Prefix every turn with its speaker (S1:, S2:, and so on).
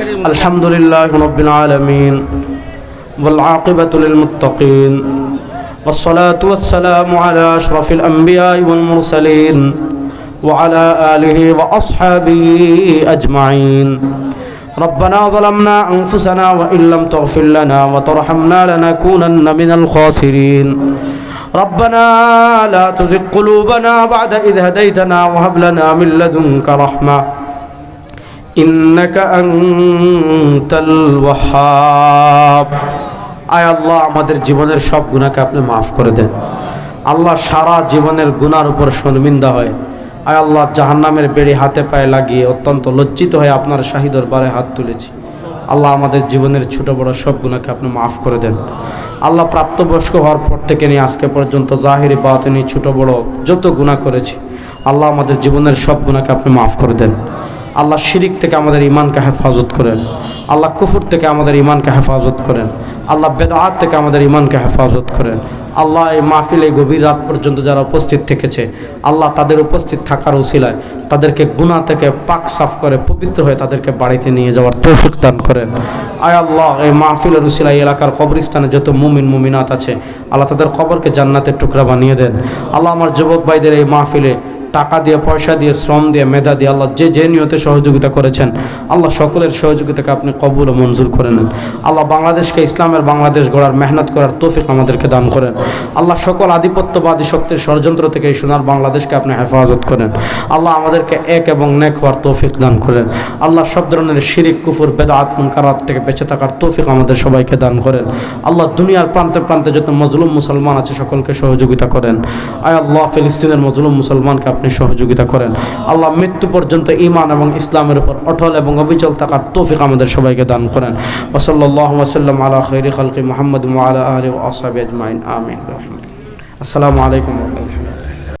S1: الحمد لله رب العالمين والعاقبة للمتقين والصلاة والسلام على أشرف الأنبياء والمرسلين وعلى آله وأصحابه أجمعين. ربنا ظلمنا أنفسنا وإن لم تغفر لنا وترحمنا لنكونن من الخاسرين. ربنا لا تزغ قلوبنا بعد إذ هديتنا وهب لنا من لدنك رحمة. ইন্নাকা আনতাল ওয়াহাব। আয় আল্লাহ, আমাদের জীবনের সব গুণাকে আপনি মাফ করে দেন। আল্লাহ সারা জীবনের গুণার উপর শর্মিন্দা হয়। আয় আল্লাহ, জাহান্নামের বেড়ি হাতে পায়ে লাগিয়ে অত্যন্ত লজ্জিত হয়ে আপনার শাহিদর বারে হাত তুলেছি। আল্লাহ, আমাদের জীবনের ছোট বড়ো সব গুণাকে আপনি মাফ করে দেন। আল্লাহ, প্রাপ্তবয়স্ক হওয়ার পর থেকে নিয়ে আজকে পর্যন্ত জাহিরি বাতিনি ছোটো বড়ো যত গুণা করেছি, আল্লাহ আমাদের জীবনের সব গুণাকে আপনি মাফ করে দেন। আল্লাহ শিরিক থেকে আমাদের ইমানকে হেফাজত করেন। আল্লাহ কুফুর থেকে আমাদের ইমানকে হেফাজত করেন। আল্লাহ বেদাত থেকে আমাদের ইমানকে হেফাজত করেন। আল্লাহ এই মাহফিলে গভীর রাত পর্যন্ত যারা উপস্থিত থেকেছে, আল্লাহ তাদের উপস্থিত থাকার উসিলায় তাদেরকে গুণা থেকে পাক সাফ করে পবিত্র হয়ে তাদেরকে বাড়িতে নিয়ে যাওয়ার তৌফিক দান করেন। আয় আল্লাহ, এই মাহফিলের উসিলায় এলাকার কবরস্থানে যত মুমিন, মুমিনাত আছে, আল্লাহ তাদের কবরকে জান্নাতের টুকরা বানিয়ে দেন। আল্লাহ আমার যুবক ভাইদের এই মাহফিলে টাকা দিয়ে, পয়সা দিয়ে, শ্রম দিয়ে, মেধা দিয়ে আল্লাহ যে যে নিয়তে সহযোগিতা করেছেন, আল্লাহ সকলের সহযোগিতাকে আপনি কবুল ও মঞ্জুর করে নেন। আল্লাহ বাংলাদেশকে ইসলামের বাংলাদেশ গড়ার মেহনত করার তৌফিক আমাদেরকে দান করেন। আল্লাহ সকল আধিপত্যবাদী শক্তির ষড়যন্ত্র থেকে এই সোনার বাংলাদেশকে আপনি হেফাজত করেন। আল্লাহ আমাদেরকে এক এবং নেক হওয়ার তৌফিক দান করেন। আল্লাহ সব ধরনের শিরিক, কুফুর, বেদাত মুনকারাত থেকে বেঁচে থাকার তৌফিক আমাদের সবাইকে দান করেন। আল্লাহ দুনিয়ার প্রান্তে প্রান্তে যত মজলুম মুসলমান আছে সকলকে সহযোগিতা করেন। আয় আল্লাহ ফিলিস্তিনের মজলুম মুসলমানকে আপনি সহযোগিতা করেন। আল্লাহ মৃত্যু পর্যন্ত ইমান এবং ইসলামের উপর অটল এবং অবিচল থাকার তৌফিক আমাদের সবাইকে দান করেন। ওসল্লাহ ওসাল্লাম আলা খৈরি খালকি মোহাম্মদ আসসালামু আলাইকুম।